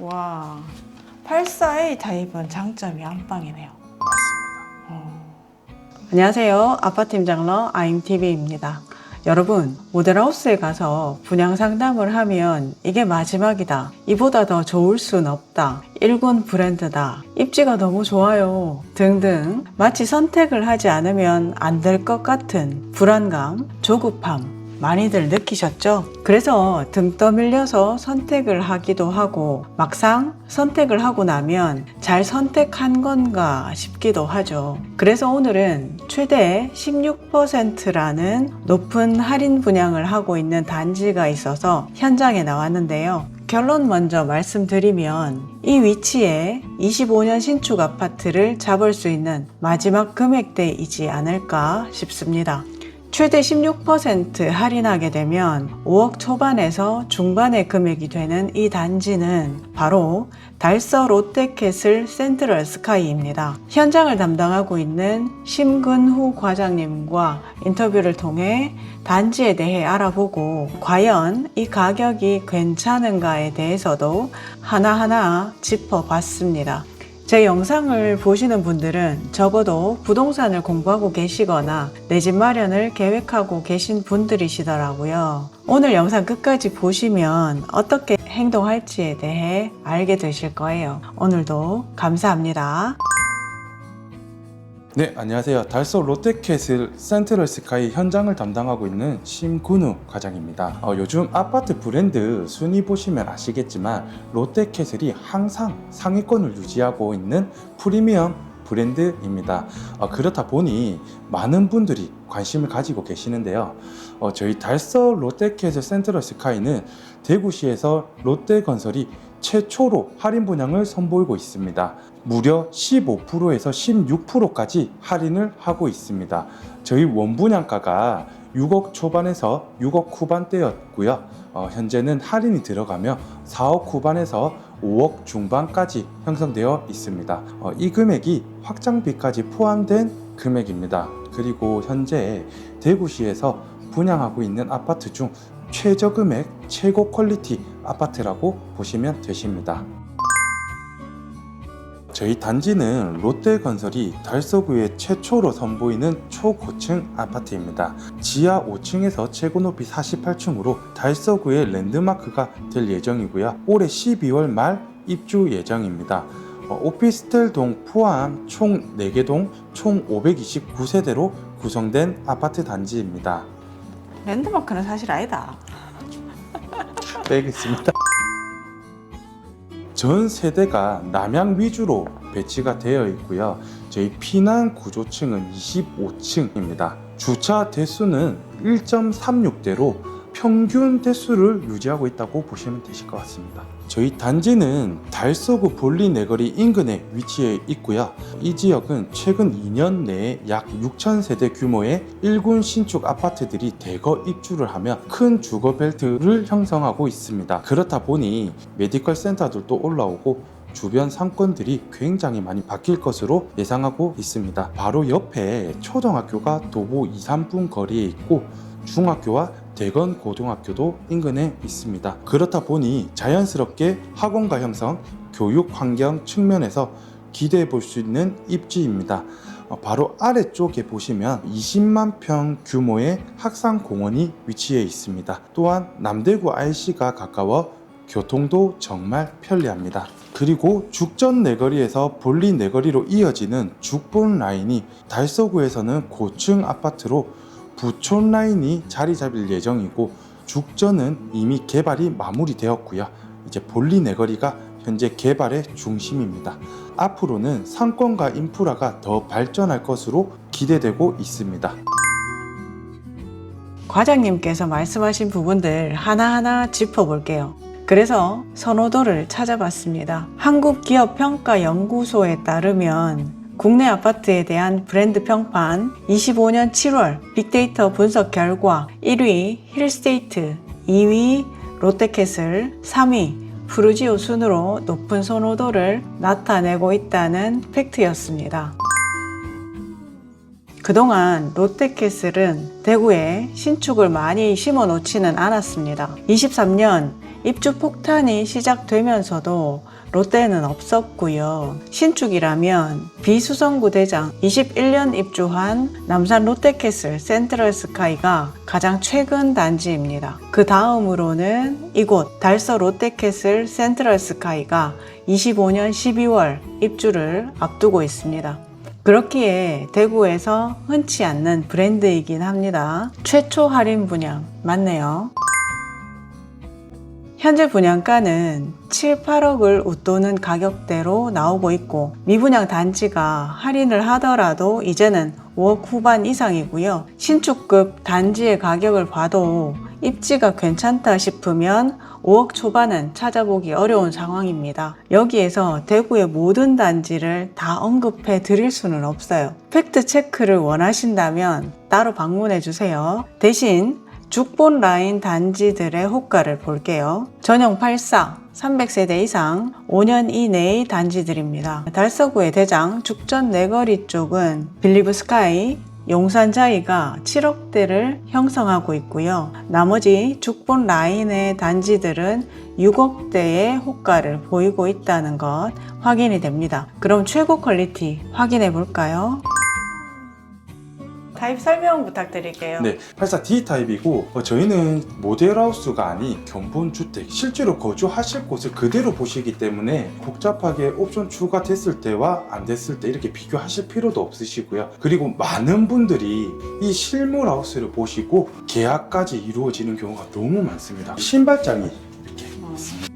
와, 84A 타입은 장점이 안방이네요. 어. 안녕하세요. 아파트팀장러 아임TV입니다. 여러분, 모델하우스에 가서 분양 상담을 하면 이게 마지막이다. 이보다 더 좋을 순 없다. 1군 브랜드다. 입지가 너무 좋아요. 등등. 마치 선택을 하지 않으면 안 될 것 같은 불안감, 조급함, 많이들 느끼셨죠? 그래서 등 떠밀려서 선택을 하기도 하고 막상 선택을 하고 나면 잘 선택한 건가 싶기도 하죠. 그래서 오늘은 최대 16%라는 높은 할인 분양을 하고 있는 단지가 있어서 현장에 나왔는데요. 결론 먼저 말씀드리면 이 위치에 25년 신축 아파트를 잡을 수 있는 마지막 금액대이지 않을까 싶습니다. 최대 16% 할인하게 되면 5억 초반에서 중반의 금액이 되는 이 단지는 바로 달서 롯데캐슬 센트럴 스카이입니다. 현장을 담당하고 있는 심근후 과장님과 인터뷰를 통해 단지에 대해 알아보고 과연 이 가격이 괜찮은가에 대해서도 하나하나 짚어봤습니다. 제 영상을 보시는 분들은 적어도 부동산을 공부하고 계시거나 내 집 마련을 계획하고 계신 분들이시더라고요. 오늘 영상 끝까지 보시면 어떻게 행동할지에 대해 알게 되실 거예요. 오늘도 감사합니다. 네, 안녕하세요. 달서 롯데캐슬 센트럴 스카이 현장을 담당하고 있는 심근우 과장입니다. 어, 요즘 아파트 브랜드 순위 보시면 아시겠지만 롯데캐슬이 항상 상위권을 유지하고 있는 프리미엄 브랜드입니다. 어, 그렇다 보니 많은 분들이 관심을 가지고 계시는데요. 어, 저희 달서 롯데캐슬 센트럴 스카이는 대구시에서 롯데건설이 최초로 할인 분양을 선보이고 있습니다. 무려 15%에서 16%까지 할인을 하고 있습니다. 저희 원분양가가 6억 초반에서 6억 후반대였고요. 어, 현재는 할인이 들어가며 4억 후반에서 5억 중반까지 형성되어 있습니다. 어, 이 금액이 확장비까지 포함된 금액입니다. 그리고 현재 대구시에서 분양하고 있는 아파트 중 최저 금액, 최고 퀄리티 아파트라고 보시면 되십니다. 저희 단지는 롯데건설이 달서구에 최초로 선보이는 초고층 아파트입니다. 지하 5층에서 최고 높이 48층으로 달서구의 랜드마크가 될 예정이고요. 올해 12월 말 입주 예정입니다. 어, 오피스텔 동 포함 총 4개 동 총 529세대로 구성된 아파트 단지입니다. 랜드마크는 사실 아니다. 빼겠습니다. 전 세대가 남양 위주로 배치가 되어 있고요. 저희 피난 구조층은 25층입니다. 주차 대수는 1.36대로 평균 대수를 유지하고 있다고 보시면 되실 것 같습니다. 저희 단지는 달서구 볼리 내거리 인근에 위치해 있고요. 이 지역은 최근 2년 내에 약 6천 세대 규모의 1군 신축 아파트들이 대거 입주를 하며 큰 주거 벨트를 형성하고 있습니다. 그렇다 보니 메디컬 센터들도 올라오고 주변 상권들이 굉장히 많이 바뀔 것으로 예상하고 있습니다. 바로 옆에 초등학교가 도보 2, 3분 거리에 있고 중학교와 대건 고등학교도 인근에 있습니다. 그렇다 보니 자연스럽게 학원가 형성, 교육 환경 측면에서 기대해 볼 수 있는 입지입니다. 어, 바로 아래쪽에 보시면 20만 평 규모의 학상 공원이 위치해 있습니다. 또한 남대구 IC가 가까워 교통도 정말 편리합니다. 그리고 죽전 내거리에서 볼리 내거리로 이어지는 죽본 라인이 달서구에서는 고층 아파트로 부촌 라인이 자리 잡을 예정이고 죽전은 이미 개발이 마무리되었고요. 이제 볼리 내거리가 현재 개발의 중심입니다. 앞으로는 상권과 인프라가 더 발전할 것으로 기대되고 있습니다. 과장님께서 말씀하신 부분들 하나하나 짚어볼게요. 그래서 선호도를 찾아봤습니다. 한국기업평가연구소에 따르면 국내 아파트에 대한 브랜드 평판 25년 7월 빅데이터 분석 결과 1위 힐스테이트, 2위 롯데캐슬, 3위 푸르지오 순으로 높은 선호도를 나타내고 있다는 팩트였습니다. 그동안 롯데캐슬은 대구에 신축을 많이 심어 놓지는 않았습니다. 23년 입주 폭탄이 시작되면서도 롯데는 없었고요. 신축이라면 비수성구 대장 21년 입주한 남산 롯데캐슬 센트럴 스카이가 가장 최근 단지입니다. 그 다음으로는 이곳 달서 롯데캐슬 센트럴 스카이가 25년 12월 입주를 앞두고 있습니다. 그렇기에 대구에서 흔치 않는 브랜드이긴 합니다. 최초 할인 분양 맞네요. 현재 분양가는 7, 8억을 웃도는 가격대로 나오고 있고 미분양 단지가 할인을 하더라도 이제는 5억 후반 이상이고요. 신축급 단지의 가격을 봐도 입지가 괜찮다 싶으면 5억 초반은 찾아보기 어려운 상황입니다. 여기에서 대구의 모든 단지를 다 언급해 드릴 수는 없어요. 팩트 체크를 원하신다면 따로 방문해 주세요. 대신 죽본 라인 단지들의 호가를 볼게요. 전용 84, 300세대 이상 5년 이내의 단지들입니다. 달서구의 대장 죽전 내거리 쪽은 빌리브 스카이, 용산 자이가 7억대를 형성하고 있고요. 나머지 죽본 라인의 단지들은 6억대의 호가를 보이고 있다는 것 확인이 됩니다. 그럼 최고 퀄리티 확인해 볼까요? 타입 설명 부탁드릴게요. 네, 84D 타입이고 어, 저희는 모델하우스가 아닌 견본 주택 실제로 거주하실 곳을 그대로 보시기 때문에 복잡하게 옵션 추가됐을 때와 안 됐을 때 이렇게 비교하실 필요도 없으시고요. 그리고 많은 분들이 이 실물 하우스를 보시고 계약까지 이루어지는 경우가 너무 많습니다. 신발장이 이렇게 있습니다.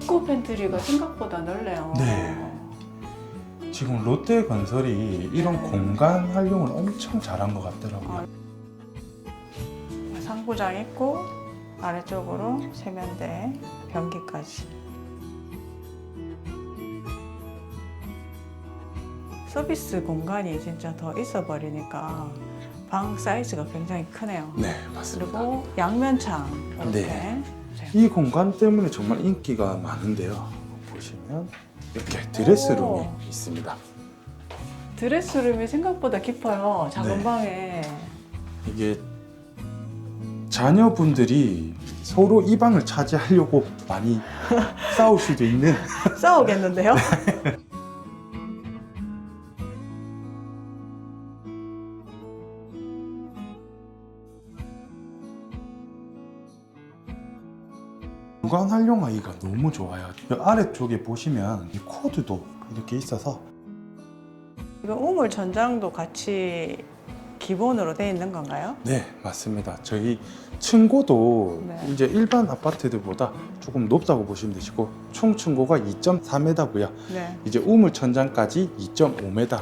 입구 팬트리가 생각보다 넓네요. 네. 지금 롯데 건설이 이런 네. 공간 활용을 엄청 잘한 것 같더라고요. 상부장 있고 아래쪽으로 세면대, 변기까지. 서비스 공간이 진짜 더 있어 버리니까 방 사이즈가 굉장히 크네요. 네, 맞습니다. 그리고 양면 창 이렇게. 네. 이 공간 때문에 정말 인기가 많은데요. 보시면 이렇게 드레스룸이 오. 있습니다. 드레스룸이 생각보다 깊어요. 작은 네. 방에. 이게 자녀분들이 서로 이 방을 차지하려고 많이 싸울 수도 있는 싸우겠는데요? 공간 활용하기가 너무 좋아요. 이 아래쪽에 보시면 이 코드도 이렇게 있어서 이거 우물 전장도 같이 기본으로 돼 있는 건가요? 네 맞습니다. 저희 층고도 네. 이제 일반 아파트들보다 조금 높다고 보시면 되시고 총 층고가 2.4m고요. 네. 이제 우물 천장까지 2.5m.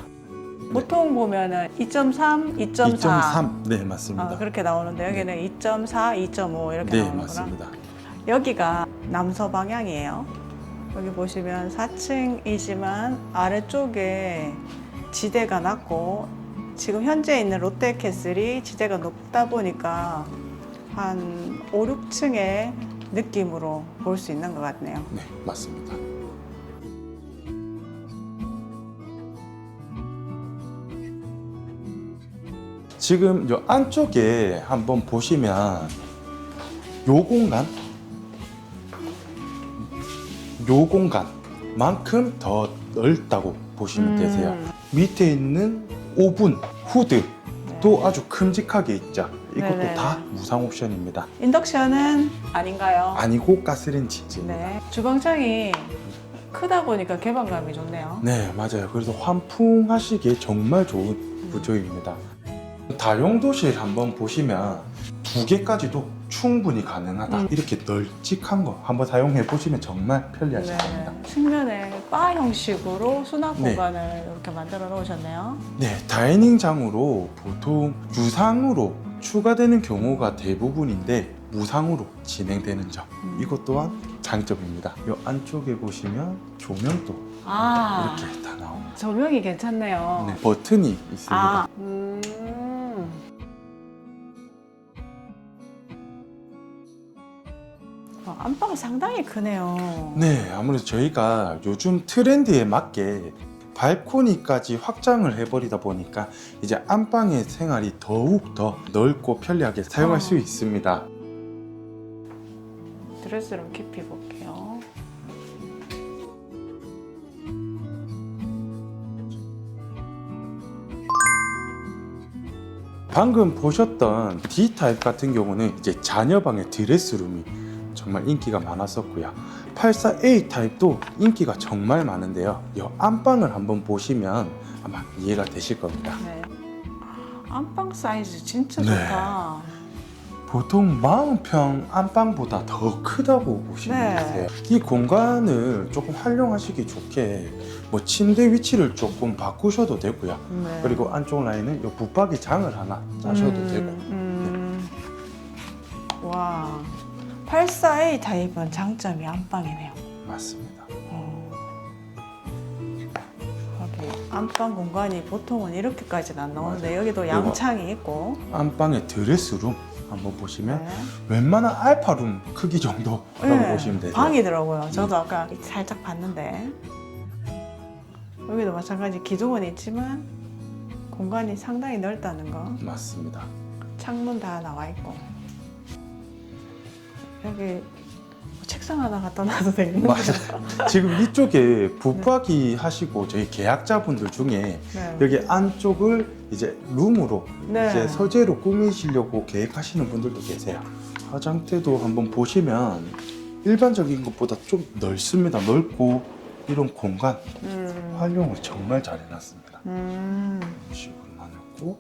보통 보면은 2.3, 2.4 2.3. 네 맞습니다. 아, 그렇게 나오는데 여기는 2.4, 2.5 이렇게 네 나오는구나. 맞습니다. 여기가 남서 방향이에요. 여기 보시면 4층이지만 아래쪽에 지대가 낮고 지금 현재 있는 롯데캐슬이 지대가 높다 보니까 한 5, 6층의 느낌으로 볼 수 있는 것 같네요. 네 맞습니다. 지금 요 안쪽에 한번 보시면 요 공간 요 공간만큼 더 넓다고 보시면 되세요. 음, 밑에 있는 오븐 후드도 아주 큼직하게 있죠. 이것도 네네. 다 무상 옵션입니다. 인덕션은 아닌가요? 아니고 가스렌지입니다. 네. 주방창이 크다 보니까 개방감이 좋네요. 네, 맞아요. 그래서 환풍하시기에 정말 좋은 구조입니다. 다용도실 한번 보시면 두 개까지도 충분히 가능하다. 음. 이렇게 널찍한 거 한번 사용해 보시면 정말 편리하실 겁니다. 네. 측면에 바 형식으로 수납 네. 공간을 이렇게 만들어 놓으셨네요. 네, 다이닝장으로 보통 유상으로 추가되는 경우가 대부분인데 무상으로 진행되는 점. 음. 이것 또한 장점입니다. 이 안쪽에 보시면 조명도 아, 이렇게 다 나옵니다. 조명이 괜찮네요. 네, 버튼이 있습니다. 아, 음. 안방 상당히 크네요. 네, 아무래도 저희가 요즘 트렌드에 맞게 발코니까지 확장을 해버리다 보니까 이제 안방의 생활이 더욱 더 넓고 편리하게 사용할 아. 수 있습니다. 드레스룸 깊이 볼게요. 방금 보셨던 D 타입 같은 경우는 이제 자녀방의 드레스룸이 정말 인기가 많았었고요. 84A 타입도 인기가 정말 많은데요. 이 안방을 한번 보시면 아마 이해가 되실 겁니다. 네. 안방 사이즈 진짜 네. 좋다. 보통 40평 안방보다 더 크다고 보시면 네. 되세요. 이 공간을 조금 활용하시기 좋게 뭐 침대 위치를 조금 바꾸셔도 되고요. 네. 그리고 안쪽 라인은 이 붙박이 장을 하나 짜셔도 음, 되고 음. 84A 타입은 장점이 안방이네요. 맞습니다. 어. 여기 안방 공간이 보통은 이렇게까지는 안 나오는데 맞아요. 여기도. 양창이 있고 안방의 드레스룸 한번 보시면 네. 웬만한 알파룸 크기 정도라고 네, 보시면 되세요. 방이더라고요. 저도 아까 살짝 봤는데 여기도 마찬가지 기둥은 있지만 공간이 상당히 넓다는 거. 맞습니다. 창문 다 나와 있고 여기 뭐 책상 하나 갖다 놔도 되겠는데. 맞아요. 지금 이쪽에 붙박이 하시고 저희 계약자분들 중에 네. 여기 안쪽을 이제 룸으로 네. 이제 서재로 꾸미시려고 계획하시는 분들도 계세요. 화장대도 한번 보시면 일반적인 것보다 좀 넓습니다. 넓고 이런 공간 음. 활용을 정말 잘 해놨습니다. 음. 이런 식으로 나눴고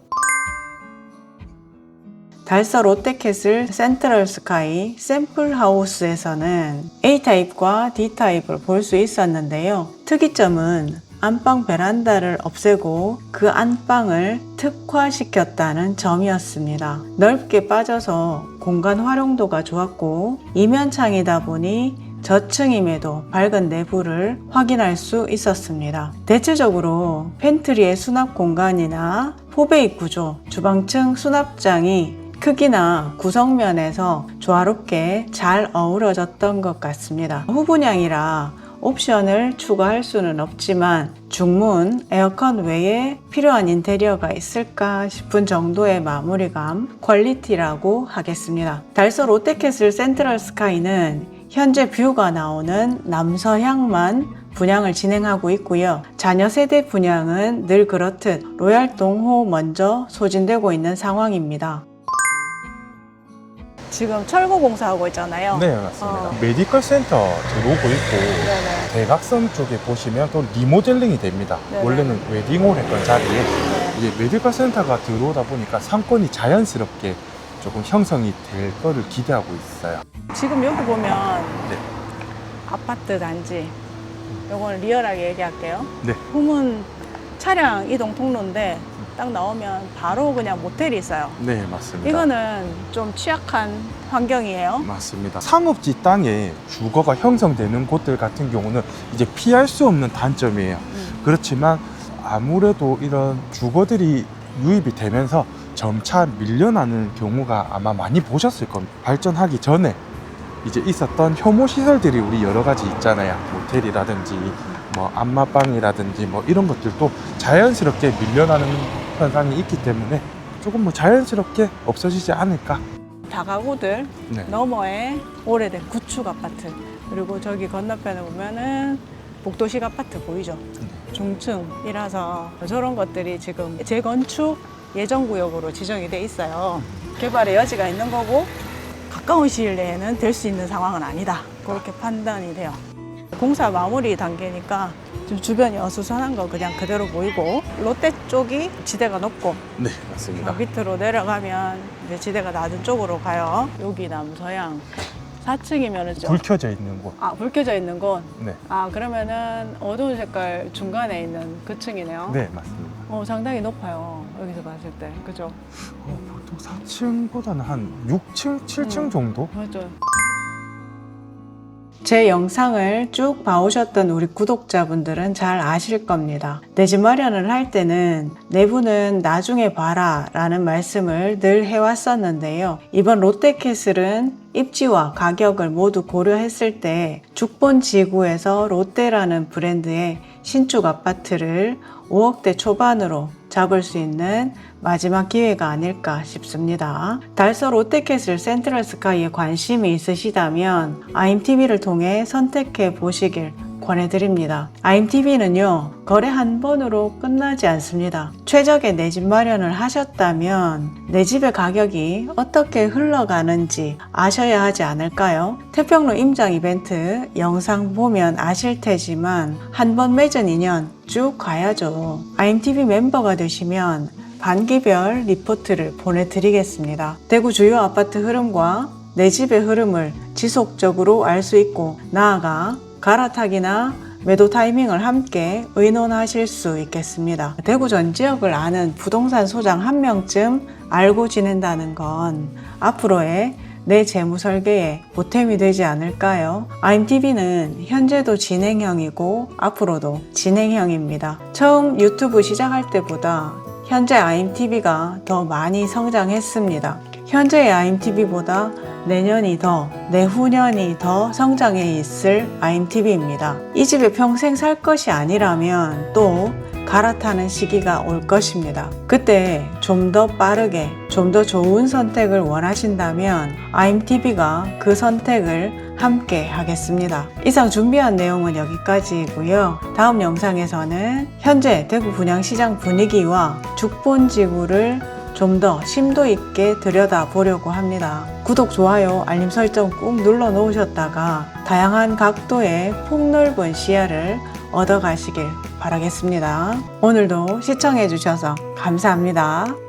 달서 롯데캐슬 센트럴 스카이 샘플 하우스에서는 A타입과 D타입을 볼 수 있었는데요. 특이점은 안방 베란다를 없애고 그 안방을 특화시켰다는 점이었습니다. 넓게 빠져서 공간 활용도가 좋았고 이면창이다 보니 저층임에도 밝은 내부를 확인할 수 있었습니다. 대체적으로 팬트리의 수납 공간이나 포베이 구조, 주방층 수납장이 크기나 구성면에서 조화롭게 잘 어우러졌던 것 같습니다. 후분양이라 옵션을 추가할 수는 없지만 중문, 에어컨 외에 필요한 인테리어가 있을까 싶은 정도의 마무리감, 퀄리티라고 하겠습니다. 달서 롯데캐슬 센트럴 스카이는 현재 뷰가 나오는 남서향만 분양을 진행하고 있고요. 자녀 세대 분양은 늘 그렇듯 로얄 동호 먼저 소진되고 있는 상황입니다. 지금 철거 공사하고 있잖아요. 네 맞습니다. 어. 메디컬 센터 들어오고 있고 네네. 대각선 쪽에 보시면 또 리모델링이 됩니다. 네네. 원래는 웨딩홀 했던 자리에 네. 이제 메디컬 센터가 들어오다 보니까 상권이 자연스럽게 조금 형성이 될 거를 기대하고 있어요. 지금 여기 보면 네. 아파트 단지. 요건 리얼하게 얘기할게요. 네. 후문 차량 이동 통로인데 딱 나오면 바로 그냥 모텔이 있어요. 네 맞습니다. 이거는 좀 취약한 환경이에요. 맞습니다. 상업지 땅에 주거가 형성되는 곳들 같은 경우는 이제 피할 수 없는 단점이에요. 음. 그렇지만 아무래도 이런 주거들이 유입이 되면서 점차 밀려나는 경우가 아마 많이 보셨을 겁니다. 발전하기 전에 이제 있었던 혐오 시설들이 우리 여러 가지 있잖아요. 모텔이라든지 뭐 안마방이라든지 뭐 이런 것들도 자연스럽게 밀려나는 현상이 있기 때문에 조금 뭐 자연스럽게 없어지지 않을까. 다가구들 네. 너머에 오래된 구축 아파트 그리고 저기 건너편에 보면은 복도식 아파트 보이죠? 중층이라서 저런 것들이 지금 재건축 예정 구역으로 지정이 돼 있어요. 개발의 여지가 있는 거고 가까운 시일 내에는 될 수 있는 상황은 아니다. 그렇게 판단이 돼요. 공사 마무리 단계니까 좀 주변이 어수선한 거 그냥 그대로 보이고 롯데 쪽이 지대가 높고 네, 맞습니다. 밑으로 내려가면 이제 지대가 낮은 쪽으로 가요. 여기 남서양 4층이면은 좀 불 켜져 있는 곳. 아, 불 켜져 있는 곳. 네. 아, 그러면은 어두운 색깔 중간에 있는 그 층이네요. 네, 맞습니다. 어, 상당히 높아요. 여기서 봤을 때. 그죠? 어, 보통 4층보다는 한 6층, 7층 음. 정도? 맞아요. 제 영상을 쭉 봐오셨던 우리 구독자분들은 잘 아실 겁니다. 내 집 마련을 할 때는 내부는 나중에 봐라 라는 말씀을 늘 해왔었는데요. 이번 롯데캐슬은 입지와 가격을 모두 고려했을 때 죽본 지구에서 롯데라는 브랜드의 신축 아파트를 5억대 초반으로 잡을 수 있는 마지막 기회가 아닐까 싶습니다. 달서 롯데캐슬 센트럴 스카이에 관심이 있으시다면 IMTV를 통해 선택해 보시길 권해드립니다. IMTV는요, 거래 한 번으로 끝나지 않습니다. 최적의 내 집 마련을 하셨다면 내 집의 가격이 어떻게 흘러가는지 아셔야 하지 않을까요? 태평로 임장 이벤트 영상 보면 아실 테지만 한 번 맺은 인연 쭉 가야죠. IMTV 멤버가 되시면 반기별 리포트를 보내드리겠습니다. 대구 주요 아파트 흐름과 내 집의 흐름을 지속적으로 알 수 있고 나아가 갈아타기나 매도 타이밍을 함께 의논하실 수 있겠습니다. 대구 전 지역을 아는 부동산 소장 한 명쯤 알고 지낸다는 건 앞으로의 내 재무 설계에 보탬이 되지 않을까요? IMTV는 현재도 진행형이고 앞으로도 진행형입니다. 처음 유튜브 시작할 때보다 현재 IMTV가 더 많이 성장했습니다. 현재의 IMTV보다 내년이 더, 내후년이 더 성장해 있을 IMTV입니다. 이 집에 평생 살 것이 아니라면 또 갈아타는 시기가 올 것입니다. 그때 좀 더 빠르게, 좀 더 좋은 선택을 원하신다면 IMTV가 그 선택을 함께 하겠습니다. 이상 준비한 내용은 여기까지이고요. 다음 영상에서는 현재 대구 분양시장 분위기와 죽본지구를 좀 더 심도 있게 들여다 보려고 합니다. 구독, 좋아요, 알림 설정 꾹 눌러 놓으셨다가 다양한 각도의 폭넓은 시야를 얻어 가시길 바라겠습니다. 오늘도 시청해 주셔서 감사합니다.